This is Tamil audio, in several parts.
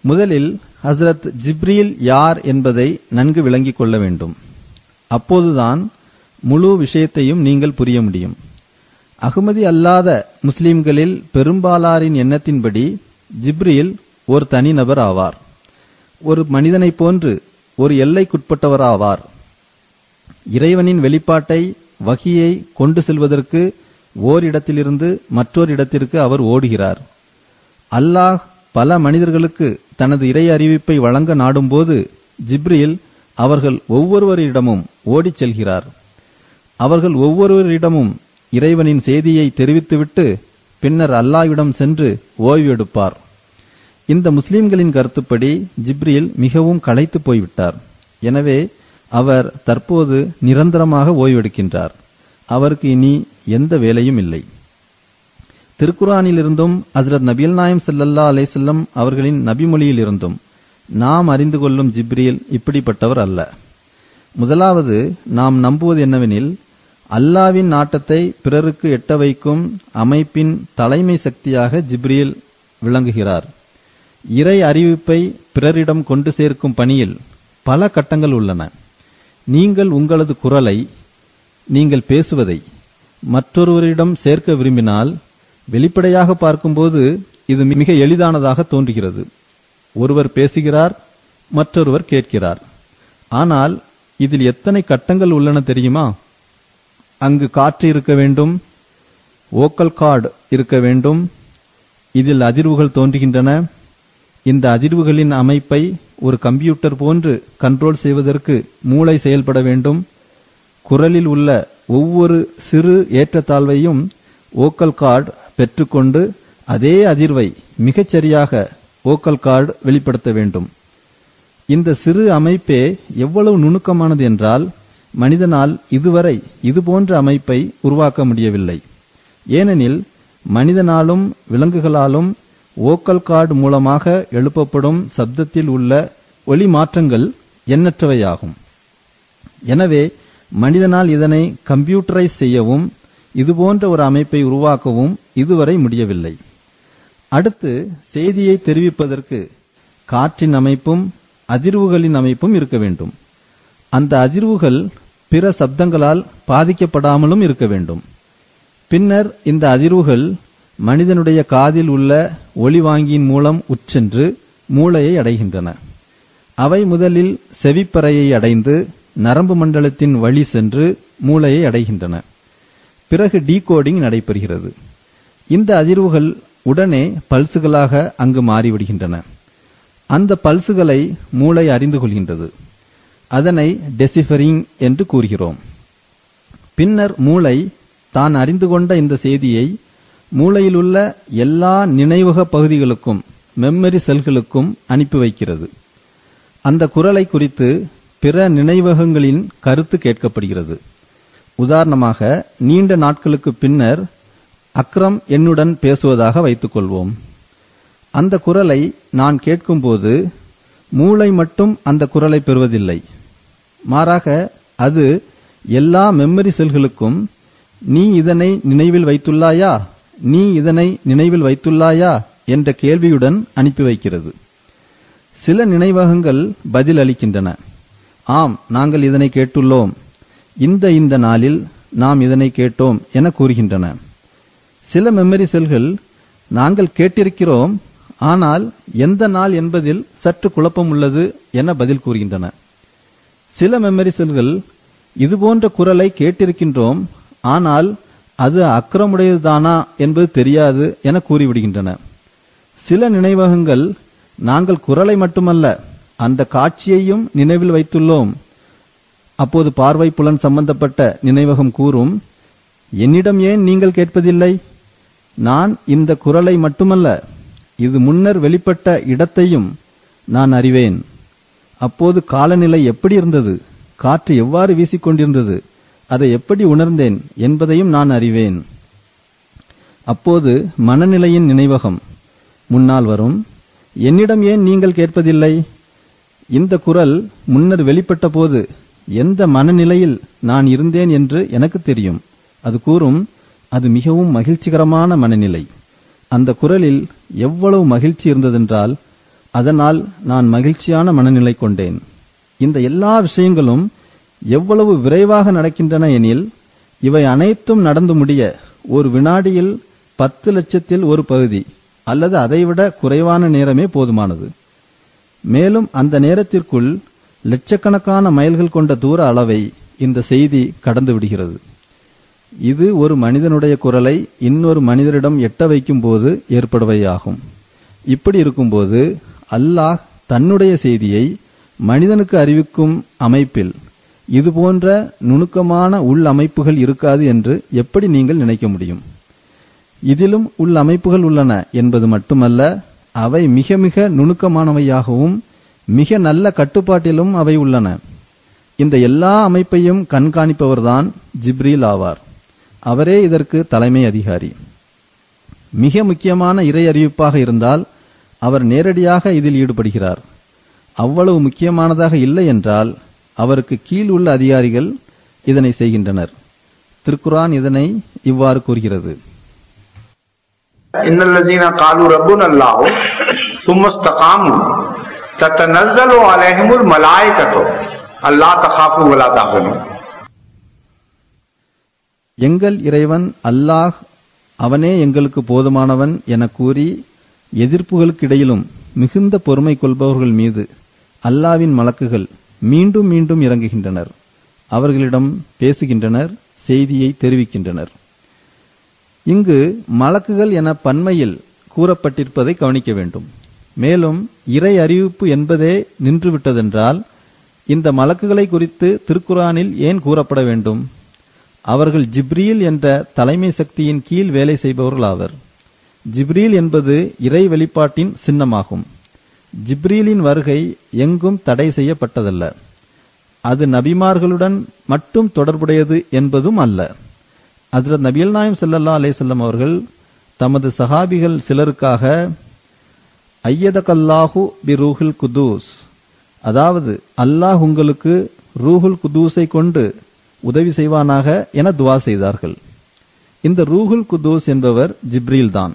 முதலில் ஹஸ்ரத் ஜிப்ரீல் யார் என்பதை நன்கு விளங்கிக் கொள்ள வேண்டும். அப்போதுதான் முழு விஷயத்தையும் நீங்கள் புரிய முடியும். அகமதி அல்லாத முஸ்லிம்களில் பெரும்பாலாரின் எண்ணத்தின்படி ஜிப்ரீல் ஒரு தனிநபர் ஆவார். ஒரு மனிதனைப் போன்று ஒரு எல்லைக்குட்பட்டவராவார். இறைவனின் வெளிப்பாட்டை வகியை கொண்டு செல்வதற்கு ஓரிடத்திலிருந்து மற்றொரு இடத்திற்கு அவர் ஓடுகிறார். அல்லாஹ் பல மனிதர்களுக்கு தனது இறை அறிவிப்பை வழங்க நாடும்போது ஜிப்ரியில் அவர்கள் ஒவ்வொருவரிடமும் ஓடிச் செல்கிறார். அவர்கள் ஒவ்வொருவரிடமும் இறைவனின் செய்தியை தெரிவித்துவிட்டு பின்னர் அல்லாவிடம் சென்று ஓய்வு எடுப்பார். இந்த முஸ்லிம்களின் கருத்துப்படி ஜிப்ரியில் மிகவும் களைத்து போய்விட்டார். எனவே அவர் தற்போது நிரந்தரமாக ஓய்வெடுக்கின்றார். அவருக்கு இனி எந்த வேலையும் இல்லை. திருக்குரானிலிருந்தும் ஹசரத் நபியல் நாயம் சல்லல்லா அலேசல்லம் அவர்களின் நபிமொழியிலிருந்தும் நாம் அறிந்து கொள்ளும் ஜிப்ரியல் இப்படிப்பட்டவர் அல்ல. முதலாவது நாம் நம்புவது என்னவெனில் அல்லாவின் நாட்டத்தை பிறருக்கு எட்ட வைக்கும் அமைப்பின் தலைமை சக்தியாக ஜிப்ரியல் விளங்குகிறார். இறை அறிவிப்பை பிறரிடம் கொண்டு சேர்க்கும் பணியில் பல கட்டங்கள் உள்ளன. நீங்கள் உங்களது குரலை நீங்கள் பேசுவதை மற்றொருவரிடம் சேர்க்க விரும்பினால் வெளிப்படையாக பார்க்கும்போது இது மிக எளிதானதாக தோன்றுகிறது. ஒருவர் பேசுகிறார் மற்றொருவர் கேட்கிறார். ஆனால் இதில் எத்தனை கட்டங்கள் உள்ளன தெரியுமா? அங்கு காற்று இருக்க வேண்டும் ஓக்கல் கார்டு இருக்க வேண்டும் இதில் அதிர்வுகள் தோன்றுகின்றன. இந்த அதிர்வுகளின் அமைப்பை ஒரு கம்ப்யூட்டர் போன்று கண்ட்ரோல் செய்வதற்கு மூளை செயல்பட வேண்டும். குரலில் உள்ள ஒவ்வொரு சிறு ஏற்றத்தாழ்வையும் ஓக்கல் கார்டு பெற்றுக்கொண்டு அதே அதிர்வை மிகச்சரியாக ஓக்கல் கார்டு வெளிப்படுத்த வேண்டும். இந்த சிறு அமைப்பே எவ்வளவு நுணுக்கமானது என்றால் மனிதனால் இதுவரை இதுபோன்ற அமைப்பை உருவாக்க முடியவில்லை. ஏனெனில் மனிதனாலும் விலங்குகளாலும் ஓக்கல் கார்டு மூலமாக எழுப்பப்படும் சப்தத்தில் உள்ள ஒலி மாற்றங்கள் எண்ணற்றவையாகும். எனவே மனிதனால் இதனை கம்ப்யூட்டரைஸ் செய்யவும் இதுபோன்ற ஒரு அமைப்பை உருவாக்கவும் இதுவரை முடியவில்லை. அடுத்து செய்தியை தெரிவிப்பதற்கு காற்றின் அமைப்பும் அதிர்வுகளின் அமைப்பும் இருக்க வேண்டும். அந்த அதிர்வுகள் பிற சப்தங்களால் பாதிக்கப்படாமலும் இருக்க வேண்டும். பின்னர் இந்த அதிர்வுகள் மனிதனுடைய காதில் உள்ள ஒளிவாங்கியின் மூலம் உட்சென்று மூளையை அடைகின்றன. அவை முதலில் செவிப்பறையை அடைந்து நரம்பு மண்டலத்தின் வழி சென்று மூளையை அடைகின்றன. பிறகு டீகோடிங் நடைபெறுகிறது. இந்த அதிர்வுகள் உடனே பல்சுகளாக அங்கு மாறிவிடுகின்றன. அந்த பல்சுகளை மூளை அறிந்து கொள்கின்றது. அதனை டெசிஃபரிங் என்று கூறுகிறோம். பின்னர் மூளை தான் அறிந்து கொண்ட இந்த செய்தியை மூளையிலுள்ள எல்லா நினைவக பகுதிகளுக்கும் மெம்மரி செல்களுக்கும் அனுப்பி வைக்கிறது. அந்த குரலை குறித்து பிற நினைவகங்களின் கருத்து கேட்கப்படுகிறது. உதாரணமாக நீண்ட நாட்களுக்கு பின்னர் அக்ரம் என்னுடன் பேசுவதாக வைத்துக்கொள்வோம். அந்த குரலை நான் கேட்கும்போது மூளை மட்டும் அந்த குரலை பெறுவதில்லை. மாறாக அது எல்லா மெமரி செல்களுக்கும் நீ இதனை நினைவில் வைத்துள்ளாயா? நீ இதனை நினைவில் வைத்துள்ளாயா? என்ற கேள்வியுடன் அனுப்பி வைக்கிறது. சில நினைவகங்கள் பதில் அளிக்கின்றன ஆம் நாங்கள் இதனை கேட்டுள்ளோம். இந்த இந்த நாளில் நாம் இதனை கேட்டோம் என கூறுகின்றன. சில மெமரி செல்கள் நாங்கள் கேட்டிருக்கிறோம் ஆனால் எந்த நாள் என்பதில் சற்று குழப்பம் உள்ளது என பதில் கூறுகின்றன. சில மெமரி செல்கள் இதுபோன்ற குரலை கேட்டிருக்கின்றோம் ஆனால் அது அக்கறமுடையதுதானா என்பது தெரியாது என கூறிவிடுகின்றன. சில நினைவகங்கள் நாங்கள் குரலை மட்டுமல்ல அந்த காட்சியையும் நினைவில் வைத்துள்ளோம் அப்போது பார்வை புலன் சம்பந்தப்பட்ட நினைவகம் கூறும் என்னிடம் ஏன் நீங்கள் கேட்பதில்லை? நான் இந்த குரலை மட்டுமல்ல இது முன்னர் வெளிப்பட்ட இடத்தையும் நான் அறிவேன். அப்போது காலநிலை எப்படி இருந்தது? காற்று எவ்வாறு வீசிக்கொண்டிருந்தது அதை எப்படி உணர்ந்தேன் என்பதையும் நான் அறிவேன். அப்போது மனநிலையின் நினைவகம். முன்னால் வரும் என்னிடம் ஏன் நீங்கள் கேட்பதில்லை? இந்த குரல் முன்னர் வெளிப்பட்ட போது எந்த மனநிலையில் நான் இருந்தேன் என்று எனக்கு தெரியும். அது கூறும் அது மிகவும் மகிழ்ச்சிகரமான மனநிலை. அந்த குரலில் எவ்வளவு மகிழ்ச்சி இருந்ததென்றால் அதனால் நான் மகிழ்ச்சியான மனநிலை கொண்டேன். இந்த எல்லா விஷயங்களும் எவ்வளவு விரைவாக நடக்கின்றன எனில் இவை அனைத்தும் நடந்து முடிய ஒரு வினாடியில் பத்து லட்சத்தில் ஒரு பகுதி அல்லது அதைவிட குறைவான நேரமே போதுமானது. மேலும் அந்த நேரத்திற்குள் லட்சக்கணக்கான மைல்கள் கொண்ட தூர அளவை இந்த செய்தி கடந்து விடுகிறது. இது ஒரு மனிதனுடைய குரலை இன்னொரு மனிதரிடம் எட்ட வைக்கும் போது ஏற்படுவையாகும் இப்படி இருக்கும்போது அல்லாஹ் தன்னுடைய செய்தியை மனிதனுக்கு அறிவிக்கும் அமைப்பில் இதுபோன்ற நுணுக்கமான உள் அமைப்புகள் இருக்காது என்று எப்படி நீங்கள் நினைக்க முடியும்? இதிலும் உள் அமைப்புகள் உள்ளன என்பது மட்டுமல்ல அவை மிக மிக நுணுக்கமானவையாகவும் மிக நல்ல கட்டுப்பாட்டிலும் அவை உள்ளன. இந்த எல்லா அமைப்பையும் கண்காணிப்பவர்தான் ஜிப்ரீல் ஆவார். அவரே இதற்கு தலைமை அதிகாரி. மிக முக்கியமான இறை அறிவிப்பாக இருந்தால் அவர் நேரடியாக இதில் ஈடுபடுகிறார். அவ்வளவு முக்கியமானதாக இல்லை என்றால் அவருக்கு கீழ் உள்ள அதிகாரிகள் இதனை செய்கின்றனர். திருக்குரான் இதனை இவ்வாறு கூறுகிறது. இன்னல்லதீன காலு ரப்புன் அல்லாஹ் சும்மஸ்தகாமு तनजल अलहमुल मलाइका तो அல்லாஹ் தகாஃபு வலா எங்கள் இறைவன் அல்லாஹ் அவனே எங்களுக்கு போதுமானவன் என கூறி எதிர்ப்புகளுக்கிடையிலும் மிகுந்த பொறுமை கொள்பவர்கள் மீது அல்லாவின் மலக்குகள் மீண்டும் மீண்டும் இறங்குகின்றனர். அவர்களிடம் பேசுகின்றனர் செய்தியை தெரிவிக்கின்றனர். இங்கு மலக்குகள் என பன்மையில் கூறப்பட்டிருப்பதை கவனிக்க வேண்டும். மேலும் இறை அறிவிப்பு என்பதே நின்றுவிட்டதென்றால் இந்த மலக்குகளை குறித்து திருக்குரானில் ஏன் கூறப்பட வேண்டும்? அவர்கள் ஜிப்ரீல் என்ற தலைமை சக்தியின் கீழ் வேலை செய்பவர்கள் ஆவர் ஜிப்ரீல் என்பது இறை வெளிப்பாட்டின் சின்னமாகும். ஜிப்ரீலின் வருகை எங்கும் தடை செய்யப்பட்டதல்ல. அது நபிமார்களுடன் மட்டும் தொடர்புடையது என்பதும் அல்ல. அதில் நபியல் நாயம் செல்லல்லா அலே செல்லம் அவர்கள் தமது சஹாபிகள் சிலருக்காக ஐயதகல்லாஹு பி ரூஹுல் குதூஸ். அதாவது அல்லாஹ் உங்களுக்கு ரூஹுல் குதூஸை கொண்டு உதவி செய்வானாக என துவா செய்தார்கள். இந்த ரூஹுல் குதூஸ் என்பவர் ஜிப்ரீல் தான்.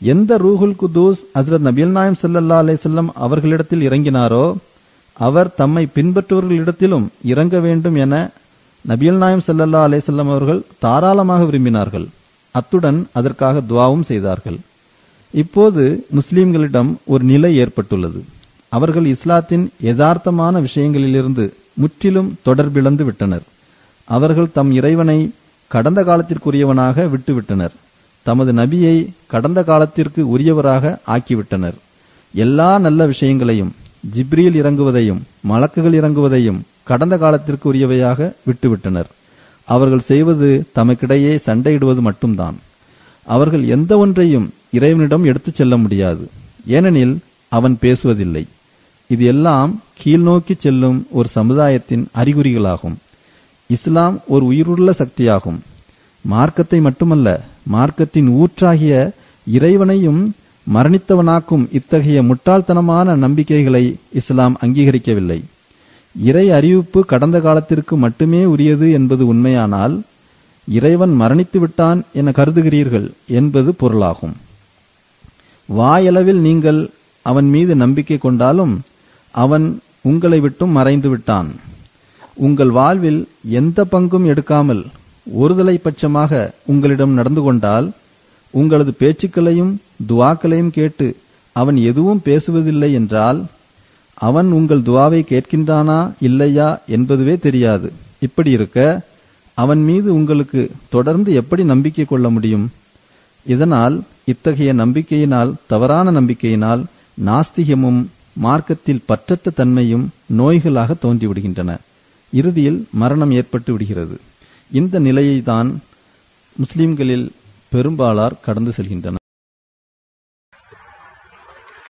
எந்த ரூஹுல் குதூஸ் ஹசரத் நபியல் நாயம் சல்லா அலிசல்லம் அவர்களிடத்தில் இறங்கினாரோ அவர் தம்மை பின்பற்றுவர்களிடத்திலும் இறங்க வேண்டும் என நபியல் நாயம் சல்லல்லா அலைஹி அவர்கள் தாராளமாக விரும்பினார்கள். அத்துடன் அதற்காக துவாவும் செய்தார்கள். இப்போது முஸ்லிம்களிடம் ஒரு நிலை ஏற்பட்டுள்ளது. அவர்கள் இஸ்லாத்தின் யதார்த்தமான விஷயங்களிலிருந்து முற்றிலும் தொடர்பிழந்து விட்டனர். அவர்கள் தம் இறைவனை கடந்த காலத்திற்குரியவனாக விட்டுவிட்டனர். தமது நபியை கடந்த காலத்திற்கு உரியவராக ஆக்கிவிட்டனர். எல்லா நல்ல விஷயங்களையும் ஜிப்ரியில் இறங்குவதையும் மலக்குகள் இறங்குவதையும் கடந்த காலத்திற்கு உரியவையாக விட்டுவிட்டனர். அவர்கள் செய்வது தமக்கிடையே சண்டையிடுவது மட்டும்தான். அவர்கள் எந்த ஒன்றையும் இறைவனிடம் எடுத்துச் செல்ல முடியாது. ஏனெனில் அவன் பேசுவதில்லை. இது எல்லாம் கீழ்நோக்கி செல்லும் ஒரு சமுதாயத்தின் அறிகுறிகளாகும். இஸ்லாம் ஒரு உயிருள்ள சக்தியாகும். மார்க்கத்தை மட்டுமல்ல மார்க்கத்தின் ஊற்றாகிய இறைவனையும் மரணித்தவனாக்கும் இத்தகைய முட்டாள்தனமான நம்பிக்கைகளை இஸ்லாம் அங்கீகரிக்கவில்லை. இறை அறிவிப்பு கடந்த காலத்திற்கு மட்டுமே உரியது என்பது உண்மையானால் இறைவன் மரணித்து விட்டான் என கருதுகிறீர்கள் என்பது பொருளாகும். வாயளவில் நீங்கள் அவன் மீது நம்பிக்கை கொண்டாலும் அவன் உங்களை விட்டும் மறைந்து விட்டான். உங்கள் வாழ்வில் எந்த பங்கும் எடுக்காமல் ஒருதலை பட்சமாக உங்களிடம் நடந்து கொண்டால் உங்களது பேச்சுக்களையும் துவாக்களையும் கேட்டு அவன் எதுவும் பேசுவதில்லை என்றால் அவன் உங்கள் துவாவை கேட்கின்றானா இல்லையா என்பதுவே தெரியாது. இப்படி இருக்க அவன் மீது உங்களுக்கு தொடர்ந்து எப்படி நம்பிக்கை கொள்ள முடியும்? இதனால் இத்தகைய நம்பிக்கையினால் தவறான நம்பிக்கையினால் நாஸ்திகமும் மார்க்கத்தில் பற்றற்ற தன்மையும் நோய்களாக தோன்றிவிடுகின்றன. இறுதியில் மரணம் ஏற்பட்டு விடுகிறது. இந்த நிலையை தான் முஸ்லிம்களில் பெரும்பாலார் கடந்து செல்கின்றனர்.